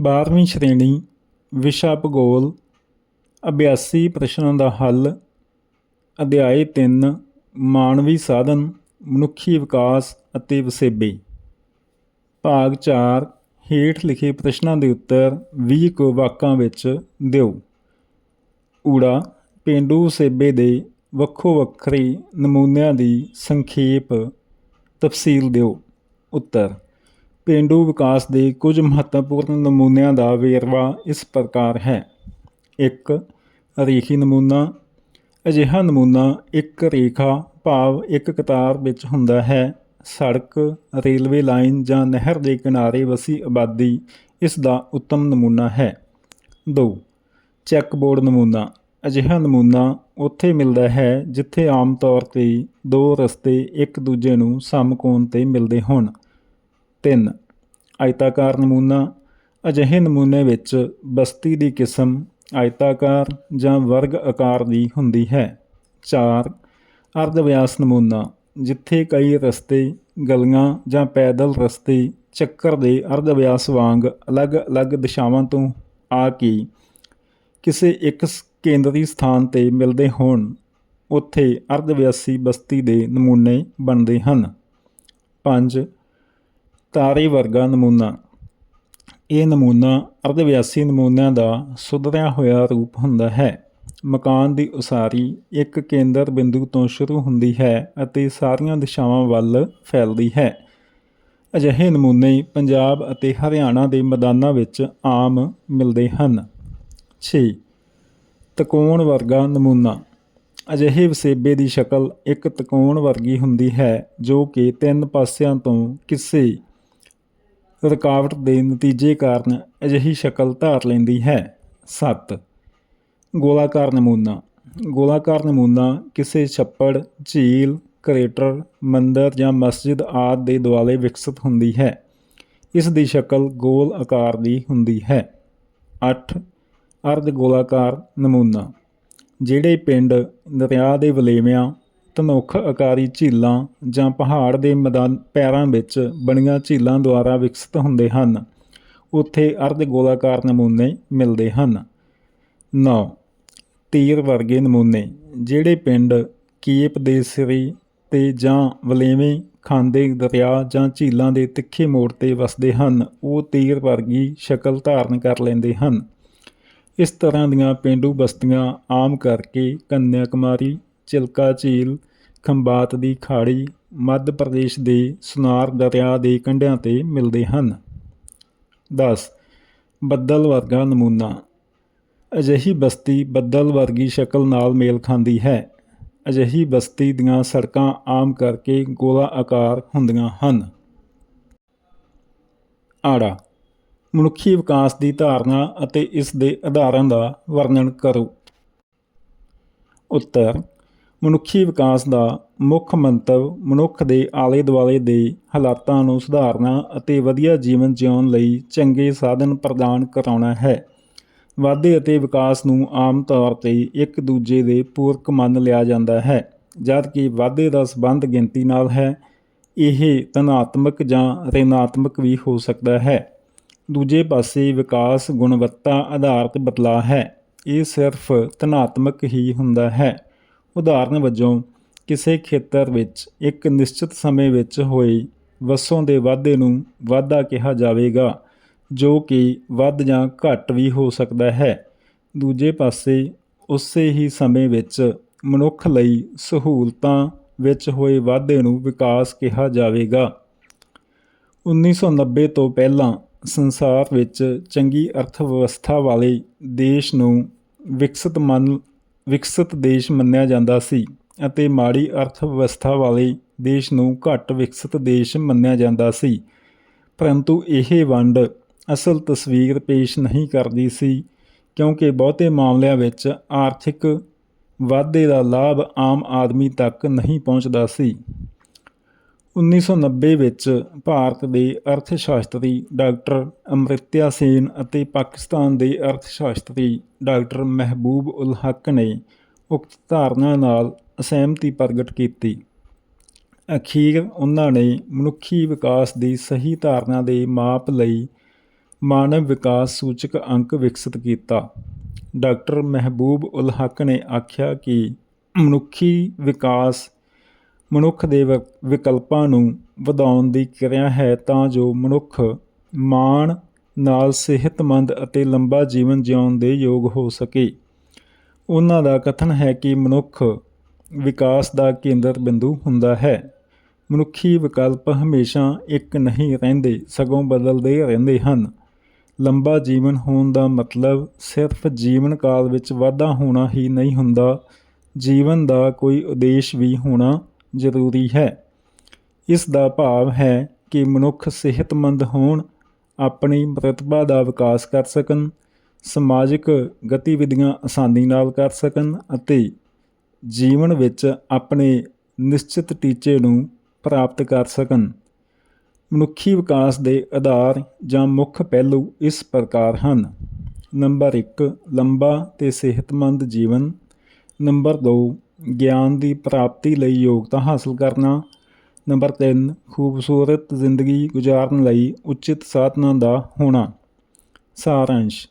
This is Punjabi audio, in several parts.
12ਵੀਂ ਸ਼੍ਰੇਣੀ ਵਿਸ਼ਾ ਭੂਗੋਲ, ਅਭਿਆਸੀ ਪ੍ਰਸ਼ਨਾਂ ਦਾ ਹੱਲ ਅਧਿਆਇ 3 ਮਾਨਵੀ ਸਾਧਨ, ਮਨੁੱਖੀ ਵਿਕਾਸ ਅਤੇ ਵਸੇਬੇ। ਭਾਗ 4 ਹੇਠ ਲਿਖੇ ਪ੍ਰਸ਼ਨਾਂ ਦੇ ਉੱਤਰ 20 ਕੁ ਵਾਕਾਂ ਵਿੱਚ ਦਿਓ। ਊੜਾ, ਪੇਂਡੂ ਵਸੇਬੇ ਦੇ ਵੱਖੋ ਵੱਖਰੇ ਨਮੂਨਿਆਂ ਦੀ ਸੰਖੇਪ ਤਫਸੀਲ ਦਿਓ। ਉੱਤਰ ਪੇਂਡੂ ਵਿਕਾਸ ਦੇ ਕੁਝ ਮਹੱਤਵਪੂਰਨ ਨਮੂਨਿਆਂ ਦਾ ਵੇਰਵਾ ਇਸ ਪ੍ਰਕਾਰ ਹੈ। ਇੱਕ ਰੇਖੀ ਨਮੂਨਾ। ਅਜਿਹਾ ਨਮੂਨਾ ਇੱਕ ਰੇਖਾ, ਭਾਵ ਇੱਕ ਕਤਾਰ ਵਿੱਚ ਹੁੰਦਾ ਹੈ। ਸੜਕ, ਰੇਲਵੇ ਲਾਈਨ ਜਾਂ ਨਹਿਰ ਦੇ ਕਿਨਾਰੇ ਵਸੀ ਆਬਾਦੀ ਇਸ ਦਾ ਉੱਤਮ ਨਮੂਨਾ ਹੈ। ਦੋ, ਚੈੱਕਬੋਰਡ ਨਮੂਨਾ। ਅਜਿਹਾ ਨਮੂਨਾ ਉੱਥੇ ਮਿਲਦਾ ਹੈ ਜਿੱਥੇ ਆਮ ਤੌਰ ਤੇ ਦੋ ਰਸਤੇ ਇੱਕ ਦੂਜੇ ਨੂੰ ਸਮਕੋਣ ਤੇ ਮਿਲਦੇ ਹੋਣ। ਤਿੰਨ। ਆਇਤਾਕਾਰ ਨਮੂਨਾ। ਅਜਿਹੇ ਨਮੂਨੇ ਵਿੱਚ ਬਸਤੀ ਦੀ ਕਿਸਮ ਆਇਤਾਕਾਰ ਜਾਂ ਵਰਗ ਆਕਾਰ ਦੀ ਹੁੰਦੀ ਹੈ। ਚਾਰ। ਅਰਧ ਵਿਆਸ ਨਮੂਨਾ, ਜਿੱਥੇ ਕਈ ਰਸਤੇ, ਗਲੀਆਂ ਜਾਂ ਪੈਦਲ ਰਸਤੇ ਚੱਕਰ ਦੇ ਅਰਧ ਵਿਆਸ ਵਾਂਗ ਅਲੱਗ-ਅਲੱਗ ਦਿਸ਼ਾਵਾਂ ਤੋਂ ਆ ਕੇ ਕਿਸੇ ਇੱਕ ਕੇਂਦਰੀ ਸਥਾਨ ਤੇ ਮਿਲਦੇ ਹੋਣ, ਉੱਥੇ ਅਰਧ ਵਿਆਸੀ ਬਸਤੀ ਦੇ ਨਮੂਨੇ ਬਣਦੇ ਹਨ। ਪੰਜ। ਤਾਰੇ ਵਰਗਾ ਨਮੂਨਾ। ਇਹ ਨਮੂਨਾ ਅਰਧਵਿਆਸੀ ਨਮੂਨਿਆਂ ਦਾ ਸੁਧਰਿਆ ਹੋਇਆ ਰੂਪ ਹੁੰਦਾ ਹੈ। ਮਕਾਨ ਦੀ ਉਸਾਰੀ ਇੱਕ ਕੇਂਦਰ ਬਿੰਦੂ ਤੋਂ ਸ਼ੁਰੂ ਹੁੰਦੀ ਹੈ ਅਤੇ ਸਾਰੀਆਂ ਦਿਸ਼ਾਵਾਂ ਵੱਲ ਫੈਲਦੀ ਹੈ। ਅਜਿਹੇ ਨਮੂਨੇ ਪੰਜਾਬ ਅਤੇ ਹਰਿਆਣਾ ਦੇ ਮੈਦਾਨਾਂ ਵਿੱਚ ਆਮ ਮਿਲਦੇ ਹਨ। 6 ਤਕੋਣ ਵਰਗਾ ਨਮੂਨਾ। ਅਜਿਹੇ ਵਸੇਬੇ ਦੀ ਸ਼ਕਲ ਇੱਕ ਤਕੋਣ ਵਰਗੀ ਹੁੰਦੀ ਹੈ ਜੋ ਕਿ ਤਿੰਨ ਪਾਸਿਆਂ ਤੋਂ ਕਿਸੇ ਰੁਕਾਵਟ ਦੇ ਨਤੀਜੇ ਕਾਰਨ ਅਜਿਹੀ ਸ਼ਕਲ ਧਾਰ ਲੈਂਦੀ ਹੈ। 7 ਗੋਲਾਕਾਰ ਨਮੂਨਾ। ਗੋਲਾਕਾਰ ਨਮੂਨਾ ਕਿਸੇ ਛੱਪੜ, ਝੀਲ, ਕਰੇਟਰ, ਮੰਦਰ ਜਾਂ ਮਸਜਿਦ ਆਦਿ ਦੇ ਦੁਆਲੇ ਵਿਕਸਿਤ ਹੁੰਦੀ ਹੈ। ਇਸ ਦੀ ਸ਼ਕਲ ਗੋਲ ਆਕਾਰ ਦੀ ਹੁੰਦੀ ਹੈ। 8 ਅਰਧ ਗੋਲਾਕਾਰ ਨਮੂਨਾ। ਜਿਹੜੇ ਪਿੰਡ ਦਰਿਆ ਦੇ ਵਲੇਵਿਆਂ ਧਨੁੱਖ ਆਕਾਰੀ ਝੀਲਾਂ ਜਾਂ ਪਹਾੜ ਦੇ ਮੈਦਾਨ ਪੈਰਾਂ ਵਿੱਚ ਬਣੀਆਂ ਝੀਲਾਂ ਦੁਆਰਾ ਵਿਕਸਿਤ ਹੁੰਦੇ ਹਨ। ਉੱਥੇ ਅਰਧ ਗੋਲਾਕਾਰ ਨਮੂਨੇ ਮਿਲਦੇ ਹਨ। 9 ਤੀਰ ਵਰਗੇ ਨਮੂਨੇ, ਜਿਹੜੇ ਪਿੰਡ ਕੀਪ ਦੇ ਸਿਰੇ ਤੇ ਜਾਂ ਵਲੇਵੇਂ ਖਾਂਦੇ ਦਰਿਆ ਜਾਂ ਝੀਲਾਂ ਦੇ ਤਿੱਖੇ ਮੋੜ ਤੇ ਵਸਦੇ ਹਨ, ਉਹ ਤੀਰ ਵਰਗੀ ਸ਼ਕਲ ਧਾਰਨ ਕਰ ਲੈਂਦੇ ਹਨ। ਇਸ ਤਰ੍ਹਾਂ ਦੀਆਂ ਪਿੰਡੂ ਬਸਤੀਆਂ ਆਮ ਕਰਕੇ ਕੰਨਿਆ ਕੁਮਾਰੀ ਚਿਲਕਾ ਝੀਲ ਖੰਬਾਤ ਦੀ ਖਾੜੀ ਮੱਧ ਪ੍ਰਦੇਸ਼ ਦੇ ਸੁਨਾਰ ਦਰਿਆ ਦੇ ਕੰਢਿਆਂ ਤੇ ਮਿਲਦੇ ਹਨ। 10 ਬੱਦਲ ਵਰਗਾ ਨਮੂਨਾ। ਅਜਿਹੀ ਬਸਤੀ ਬੱਦਲ ਵਰਗੀ ਸ਼ਕਲ ਨਾਲ ਮੇਲ ਖਾਂਦੀ ਹੈ। ਅਜਿਹੀ ਬਸਤੀ ਦੀਆਂ ਸੜਕਾਂ ਆਮ ਕਰਕੇ ਗੋਲਾ ਆਕਾਰ ਹੁੰਦੀਆਂ ਹਨ। ਆੜਾ, ਮਨੁੱਖੀ ਵਿਕਾਸ ਦੀ ਧਾਰਨਾ ਅਤੇ ਇਸ ਦੇ ਆਧਾਰਾਂ ਦਾ ਵਰਣਨ ਕਰੋ। ਉੱਤਰ ਮਨੁੱਖੀ ਵਿਕਾਸ ਦਾ ਮੁੱਖ ਮੰਤਵ ਮਨੁੱਖ ਦੇ ਆਲੇ ਦੁਆਲੇ ਦੇ ਹਾਲਾਤਾਂ ਨੂੰ ਸੁਧਾਰਨਾ ਅਤੇ ਵਧੀਆ ਜੀਵਨ ਜਿਉਣ ਲਈ ਚੰਗੇ ਸਾਧਨ ਪ੍ਰਦਾਨ ਕਰਾਉਣਾ ਹੈ। ਵਾਧੇ ਅਤੇ ਵਿਕਾਸ ਨੂੰ ਆਮ ਤੌਰ ਤੇ ਇੱਕ ਦੂਜੇ ਦੇ ਪੂਰਕ ਮੰਨ ਲਿਆ ਜਾਂਦਾ ਹੈ ਜਦਕਿ ਵਾਧੇ ਦਾ ਸੰਬੰਧ ਗਿਣਤੀ ਨਾਲ ਹੈ। ਇਹ ਧਨਾਤਮਕ ਜਾਂ ਰਿਣਾਤਮਕ ਵੀ ਹੋ ਸਕਦਾ ਹੈ। ਦੂਜੇ ਪਾਸੇ ਵਿਕਾਸ ਗੁਣਵੱਤਾ ਆਧਾਰਿਤ ਬਦਲਾਅ ਹੈ। ਇਹ ਸਿਰਫ ਧਨਾਤਮਕ ਹੀ ਹੁੰਦਾ ਹੈ। ਉਦਾਹਰਨ ਵਜੋਂ, ਕਿਸੇ ਖੇਤਰ ਵਿੱਚ ਇੱਕ ਨਿਸ਼ਚਿਤ ਸਮੇਂ ਵਿੱਚ ਹੋਏ ਵਸੋਂ ਦੇ ਵਾਧੇ ਨੂੰ ਵਾਧਾ ਕਿਹਾ ਜਾਵੇਗਾ, ਜੋ ਕਿ ਵੱਧ ਜਾਂ ਘੱਟ ਵੀ ਹੋ ਸਕਦਾ ਹੈ। ਦੂਜੇ ਪਾਸੇ, ਉਸੇ ਹੀ ਸਮੇਂ ਵਿੱਚ ਮਨੁੱਖ ਲਈ ਸਹੂਲਤਾਂ ਵਿੱਚ ਹੋਏ ਵਾਧੇ ਨੂੰ ਵਿਕਾਸ ਕਿਹਾ ਜਾਵੇਗਾ। 1990 ਤੋਂ ਪਹਿਲਾਂ ਸੰਸਾਰ ਵਿੱਚ ਚੰਗੀ ਅਰਥ ਵਿਵਸਥਾ ਵਾਲੇ ਦੇਸ਼ ਨੂੰ ਵਿਕਸਿਤ ਮੰਨ ਵਿਕਸਿਤ ਦੇਸ਼ ਮੰਨਿਆ ਜਾਂਦਾ ਸੀ ਅਤੇ ਮਾੜੀ ਅਰਥ ਵਿਵਸਥਾ ਵਾਲੇ ਦੇਸ਼ ਨੂੰ ਘੱਟ ਵਿਕਸਿਤ ਦੇਸ਼ ਮੰਨਿਆ ਜਾਂਦਾ ਸੀ। ਪਰੰਤੂ ਇਹ ਵੰਡ ਅਸਲ ਤਸਵੀਰ ਪੇਸ਼ ਨਹੀਂ ਕਰਦੀ ਸੀ, ਕਿਉਂਕਿ ਬਹੁਤੇ ਮਾਮਲਿਆਂ ਵਿੱਚ ਆਰਥਿਕ ਵਾਧੇ ਦਾ ਲਾਭ ਆਮ ਆਦਮੀ ਤੱਕ ਨਹੀਂ ਪਹੁੰਚਦਾ ਸੀ। 1990 ਵਿੱਚ ਭਾਰਤ ਦੇ ਅਰਥਸ਼ਾਸਤਰੀ ਡਾਕਟਰ ਅਮ੍ਰਿਤਿਆ ਸੇਨ ਅਤੇ ਪਾਕਿਸਤਾਨ ਦੇ ਅਰਥਸ਼ਾਸ਼ਤਰੀ ਡਾਕਟਰ ਮਹਿਬੂਬ ਉਲ ਹੱਕ ਨੇ ਉਕਤ ਧਾਰਨਾ ਨਾਲ ਅਸਹਿਮਤੀ ਪ੍ਰਗਟ ਕੀਤੀ। ਅਖੀਰ ਉਹਨਾਂ ਨੇ ਮਨੁੱਖੀ ਵਿਕਾਸ ਦੀ ਸਹੀ ਧਾਰਨਾ ਦੇ ਮਾਪ ਲਈ ਮਾਨਵ ਵਿਕਾਸ ਸੂਚਕ ਅੰਕ ਵਿਕਸਿਤ ਕੀਤਾ। ਡਾਕਟਰ ਮਹਿਬੂਬ ਉਲ ਹੱਕ ਨੇ ਆਖਿਆ ਕਿ ਮਨੁੱਖੀ ਵਿਕਾਸ ਮਨੁੱਖ ਦੇ ਵਿ- ਵਿਕਲਪਾਂ ਨੂੰ ਵਧਾਉਣ ਦੀ ਕਿਰਿਆ ਹੈ ਤਾਂ ਜੋ ਮਨੁੱਖ ਮਾਣ ਨਾਲ ਸਿਹਤਮੰਦ ਅਤੇ ਲੰਬਾ ਜੀਵਨ ਜਿਉਣ ਦੇ ਯੋਗ ਹੋ ਸਕੇ। ਉਹਨਾਂ ਦਾ ਕਥਨ ਹੈ ਕਿ ਮਨੁੱਖ ਵਿਕਾਸ ਦਾ ਕੇਂਦਰ ਬਿੰਦੂ ਹੁੰਦਾ ਹੈ। ਮਨੁੱਖੀ ਵਿਕਲਪ ਹਮੇਸ਼ਾ ਇੱਕ ਨਹੀਂ ਰਹਿੰਦੇ, ਸਗੋਂ ਬਦਲਦੇ ਰਹਿੰਦੇ ਹਨ। ਲੰਬਾ ਜੀਵਨ ਹੋਣ ਦਾ ਮਤਲਬ ਸਿਰਫ ਜੀਵਨ ਕਾਲ ਵਿੱਚ ਵਾਧਾ ਹੋਣਾ ਹੀ ਨਹੀਂ ਹੁੰਦਾ। ਜੀਵਨ ਦਾ ਕੋਈ ਉਦੇਸ਼ ਵੀ ਹੋਣਾ ਜ਼ਰੂਰੀ ਹੈ। ਇਸ ਦਾ ਭਾਵ ਹੈ ਕਿ ਮਨੁੱਖ ਸਿਹਤਮੰਦ ਹੋਣ, ਆਪਣੀ ਪ੍ਰਤਿਭਾ ਦਾ ਵਿਕਾਸ ਕਰ ਸਕਣ, ਸਮਾਜਿਕ ਗਤੀਵਿਧੀਆਂ ਆਸਾਨੀ ਨਾਲ ਕਰ ਸਕਣ ਅਤੇ ਜੀਵਨ ਵਿੱਚ ਆਪਣੇ ਨਿਸ਼ਚਿਤ ਟੀਚੇ ਨੂੰ ਪ੍ਰਾਪਤ ਕਰ ਸਕਣ। ਮਨੁੱਖੀ ਵਿਕਾਸ ਦੇ ਆਧਾਰ ਜਾਂ ਮੁੱਖ ਪਹਿਲੂ ਇਸ ਪ੍ਰਕਾਰ ਹਨ। ਨੰਬਰ 1 ਲੰਬਾ ਤੇ ਸਿਹਤਮੰਦ ਜੀਵਨ। ਨੰਬਰ 2 ਗਿਆਨ ਦੀ ਪ੍ਰਾਪਤੀ ਲਈ ਯੋਗਤਾ ਹਾਸਲ ਕਰਨਾ। ਨੰਬਰ 3 ਖੂਬਸੂਰਤ ਜ਼ਿੰਦਗੀ ਗੁਜ਼ਾਰਨ ਲਈ ਉਚਿਤ ਸਾਧਨਾਂ ਦਾ ਹੋਣਾ। ਸਾਰਾਂਸ਼,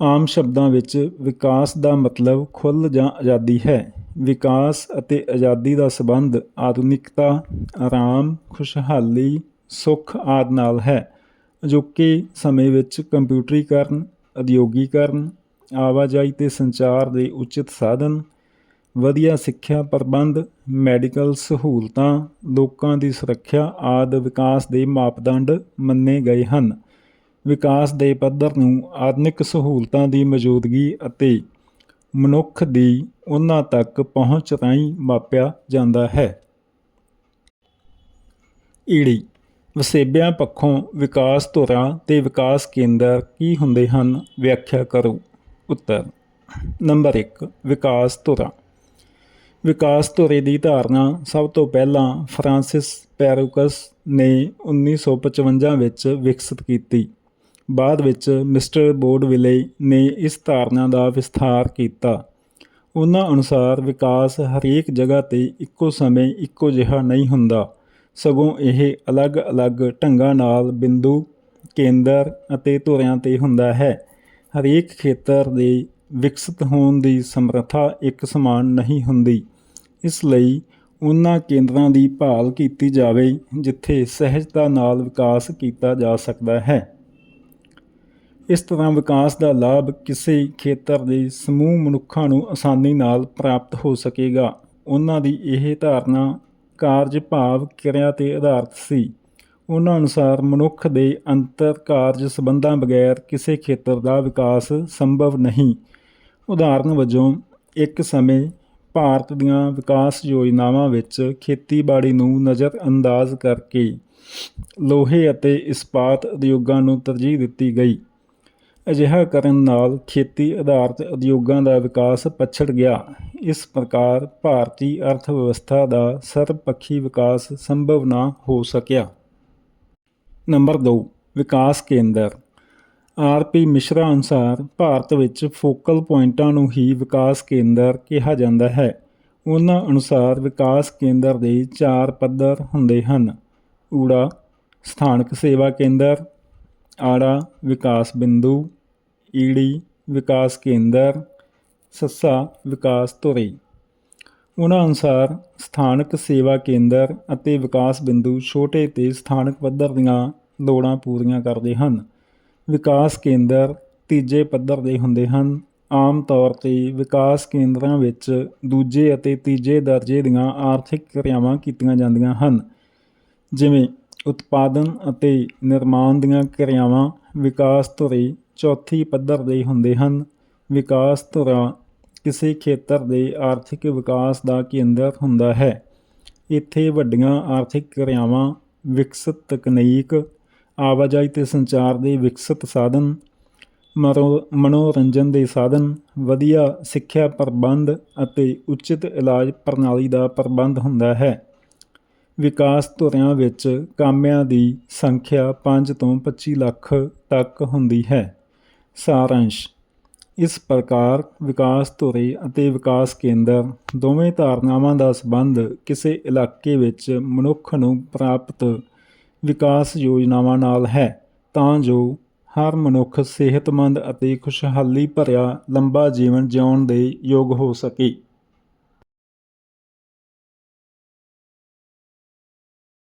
ਆਮ ਸ਼ਬਦਾਂ ਵਿੱਚ ਵਿਕਾਸ ਦਾ ਮਤਲਬ ਖੁੱਲ੍ਹ ਜਾਂ ਆਜ਼ਾਦੀ ਹੈ। ਵਿਕਾਸ ਅਤੇ ਆਜ਼ਾਦੀ ਦਾ ਸੰਬੰਧ ਆਧੁਨਿਕਤਾ, ਆਰਾਮ, ਖੁਸ਼ਹਾਲੀ, ਸੁੱਖ ਆਦਿ ਨਾਲ ਹੈ ਅਜੋਕੇ ਸਮੇਂ ਵਿੱਚ ਕੰਪਿਊਟਰੀਕਰਨ, ਉਦਯੋਗੀਕਰਨ, ਆਵਾਜਾਈ ਤੇ ਸੰਚਾਰ ਦੇ ਉਚਿਤ ਸਾਧਨ ਵਧੀਆ ਸਿੱਖਿਆ ਪ੍ਰਬੰਧ, ਮੈਡੀਕਲ ਸਹੂਲਤਾਂ, ਲੋਕਾਂ ਦੀ ਸੁਰੱਖਿਆ ਆਦਿ ਵਿਕਾਸ ਦੇ ਮਾਪਦੰਡ ਮੰਨੇ ਗਏ ਹਨ। ਵਿਕਾਸ ਦੇ ਪੱਧਰ ਨੂੰ ਆਧੁਨਿਕ ਸਹੂਲਤਾਂ ਦੀ ਮੌਜੂਦਗੀ ਅਤੇ ਮਨੁੱਖ ਦੀ ਉਹਨਾਂ ਤੱਕ ਪਹੁੰਚ ਰਾਹੀਂ ਮਾਪਿਆ ਜਾਂਦਾ ਹੈ। ਈੜੀ, ਵਸੇਬਿਆਂ ਪੱਖੋਂ ਵਿਕਾਸ ਧੁਰਾਂ ਤੇ ਵਿਕਾਸ ਕੇਂਦਰ ਕੀ ਹੁੰਦੇ ਹਨ? ਵਿਆਖਿਆ ਕਰੋ। ਉੱਤਰ, ਨੰਬਰ 1 ਵਿਕਾਸ ਧੁਰਾਂ। ਵਿਕਾਸ ਧੁਰੇ ਦੀ ਧਾਰਨਾ ਸਭ ਤੋਂ ਪਹਿਲਾਂ ਫਰਾਂਸਿਸ ਪੈਰੋਕਸ ਨੇ 1955 ਵਿੱਚ ਵਿਕਸਿਤ ਕੀਤੀ। ਬਾਅਦ ਵਿੱਚ ਮਿਸਟਰ ਬੋਰਡਵਿਲੇ ਨੇ ਇਸ ਧਾਰਨਾ ਦਾ ਵਿਸਥਾਰ ਕੀਤਾ। ਉਹਨਾਂ ਅਨੁਸਾਰ ਵਿਕਾਸ ਹਰੇਕ ਜਗ੍ਹਾ ਤੇ ਇੱਕੋ ਸਮੇਂ ਇੱਕੋ ਜਿਹਾ ਨਹੀਂ ਹੁੰਦਾ। ਸਗੋਂ ਇਹ ਅਲੱਗ-ਅਲੱਗ ਢੰਗਾਂ ਨਾਲ ਬਿੰਦੂ, ਕੇਂਦਰ ਅਤੇ ਧੁਰਿਆਂ ਤੇ ਹੁੰਦਾ ਹੈ। ਹਰੇਕ ਖੇਤਰ ਦੇ ਵਿਕਸਿਤ ਹੋਣ ਦੀ ਸਮਰੱਥਾ ਇੱਕ ਸਮਾਨ ਨਹੀਂ ਹੁੰਦੀ। ਇਸ ਲਈ ਉਹਨਾਂ ਕੇਂਦਰਾਂ ਦੀ ਭਾਲ ਕੀਤੀ ਜਾਵੇ, ਜਿੱਥੇ ਸਹਿਜਤਾ ਨਾਲ ਵਿਕਾਸ ਕੀਤਾ ਜਾ ਸਕਦਾ ਹੈ। ਇਸ ਤਰ੍ਹਾਂ ਵਿਕਾਸ ਦਾ ਲਾਭ ਕਿਸੇ ਖੇਤਰ ਦੇ ਸਮੂਹ ਮਨੁੱਖਾਂ ਨੂੰ ਆਸਾਨੀ ਨਾਲ ਪ੍ਰਾਪਤ ਹੋ ਸਕੇਗਾ। ਉਹਨਾਂ ਦੀ ਇਹ ਧਾਰਨਾ ਕਾਰਜ ਭਾਵ ਕਿਰਿਆ ਤੇ ਆਧਾਰਿਤ ਸੀ। ਉਹਨਾਂ ਅਨੁਸਾਰ ਮਨੁੱਖ ਦੇ ਅੰਤਰ ਕਾਰਜ ਸੰਬੰਧਾਂ ਬਗੈਰ ਕਿਸੇ ਖੇਤਰ ਦਾ ਵਿਕਾਸ ਸੰਭਵ ਨਹੀਂ। ਉਦਾਹਰਨ ਵਜੋਂ, ਇੱਕ ਸਮੇਂ ਭਾਰਤ ਦੀਆਂ ਵਿਕਾਸ ਯੋਜਨਾਵਾਂ ਵਿੱਚ ਖੇਤੀਬਾੜੀ ਨੂੰ ਨਜ਼ਰਅੰਦਾਜ਼ ਕਰਕੇ ਲੋਹੇ ਅਤੇ ਇਸਪਾਤ ਉਦਯੋਗਾਂ ਨੂੰ ਤਰਜੀਹ ਦਿੱਤੀ ਗਈ। ਅਜਿਹਾ ਕਰਨ ਨਾਲ ਖੇਤੀ ਆਧਾਰਿਤ ਉਦਯੋਗਾਂ ਦਾ ਵਿਕਾਸ ਪਛੜ ਗਿਆ। ਇਸ ਪ੍ਰਕਾਰ ਭਾਰਤੀ ਅਰਥ ਵਿਵਸਥਾ ਦਾ ਸਰਬਪੱਖੀ ਵਿਕਾਸ ਸੰਭਵ ਨਾ ਹੋ ਸਕਿਆ। ਨੰਬਰ 2 ਵਿਕਾਸ ਕੇਂਦਰ। ਆਰ ਪੀ ਮਿਸ਼ਰਾ ਅਨੁਸਾਰ ਭਾਰਤ ਵਿੱਚ ਫੋਕਲ ਪੁਆਇੰਟਾਂ ਨੂੰ ਹੀ ਵਿਕਾਸ ਕੇਂਦਰ ਕਿਹਾ ਜਾਂਦਾ ਹੈ। ਉਹਨਾਂ ਅਨੁਸਾਰ ਵਿਕਾਸ ਕੇਂਦਰ ਦੇ ਚਾਰ ਪੱਧਰ ਹੁੰਦੇ ਹਨ। ਊੜਾ, ਸਥਾਨਕ ਸੇਵਾ ਕੇਂਦਰ, ਆੜਾ, ਵਿਕਾਸ ਬਿੰਦੂ, ਈੜੀ, ਵਿਕਾਸ ਕੇਂਦਰ, ਸੱਸਾ, ਵਿਕਾਸ ਧੁਰੀ। ਉਹਨਾਂ ਅਨੁਸਾਰ ਸਥਾਨਕ ਸੇਵਾ ਕੇਂਦਰ ਅਤੇ ਵਿਕਾਸ ਬਿੰਦੂ ਛੋਟੇ ਤੇ ਸਥਾਨਕ ਪੱਧਰ ਦੀਆਂ ਲੋੜਾਂ ਪੂਰੀਆਂ ਕਰਦੇ ਹਨ। ਵਿਕਾਸ ਕੇਂਦਰ ਤੀਜੇ ਪੱਧਰ ਦੇ ਹੁੰਦੇ ਹਨ। ਆਮ ਤੌਰ ਤੇ ਵਿਕਾਸ ਕੇਂਦਰਾਂ ਵਿੱਚ ਦੂਜੇ ਅਤੇ ਤੀਜੇ ਦਰਜੇ ਦੀਆਂ ਆਰਥਿਕ ਕਿਰਿਆਵਾਂ ਕੀਤੀਆਂ ਜਾਂਦੀਆਂ ਹਨ। ਜਿਵੇਂ ਉਤਪਾਦਨ ਅਤੇ ਨਿਰਮਾਣ ਦੀਆਂ ਕਿਰਿਆਵਾਂ ਵਿਕਾਸ ਧੁਰੇ ਚੌਥੀ ਪੱਧਰ ਦੇ ਹੁੰਦੇ ਹਨ। ਵਿਕਾਸ ਧੁਰਾ ਕਿਸੇ ਖੇਤਰ ਦੇ ਆਰਥਿਕ ਵਿਕਾਸ ਦਾ ਕੇਂਦਰ ਹੁੰਦਾ ਹੈ। ਇੱਥੇ ਵੱਡੀਆਂ ਆਰਥਿਕ ਕਿਰਿਆਵਾਂ, ਵਿਕਸਿਤ ਤਕਨੀਕ ਆਵਾਜਾਈ ਤੇ ਸੰਚਾਰ ਦੇ ਵਿਕਸਿਤ ਸਾਧਨ ਮਰੋ ਮਨੋਰੰਜਨ ਦੇ ਸਾਧਨ, ਵਧੀਆ ਸਿੱਖਿਆ ਪ੍ਰਬੰਧ ਅਤੇ ਉਚਿਤ ਇਲਾਜ ਪ੍ਰਣਾਲੀ ਦਾ ਪ੍ਰਬੰਧ ਹੁੰਦਾ ਹੈ। ਵਿਕਾਸ ਧੁਰਿਆਂ ਵਿੱਚ ਕਾਮਿਆਂ ਦੀ ਸੰਖਿਆ 5 ਤੋਂ 25 ਲੱਖ ਤੱਕ ਹੁੰਦੀ ਹੈ। ਸਾਰਾਂਸ਼, ਇਸ ਪ੍ਰਕਾਰ ਵਿਕਾਸ ਧੁਰੇ ਅਤੇ ਵਿਕਾਸ ਕੇਂਦਰ ਦੋਵੇਂ ਧਾਰਨਾਵਾਂ ਦਾ ਸੰਬੰਧ ਕਿਸੇ ਇਲਾਕੇ ਵਿੱਚ ਮਨੁੱਖ ਨੂੰ ਪ੍ਰਾਪਤ ਵਿਕਾਸ ਯੋਜਨਾਵਾਂ ਨਾਲ ਹੈ। ਤਾਂ ਜੋ ਹਰ ਮਨੁੱਖ ਸਿਹਤਮੰਦ ਅਤੇ ਖੁਸ਼ਹਾਲੀ ਭਰਿਆ ਲੰਬਾ ਜੀਵਨ ਜਿਉਣ ਦੇ ਯੋਗ ਹੋ ਸਕੇ।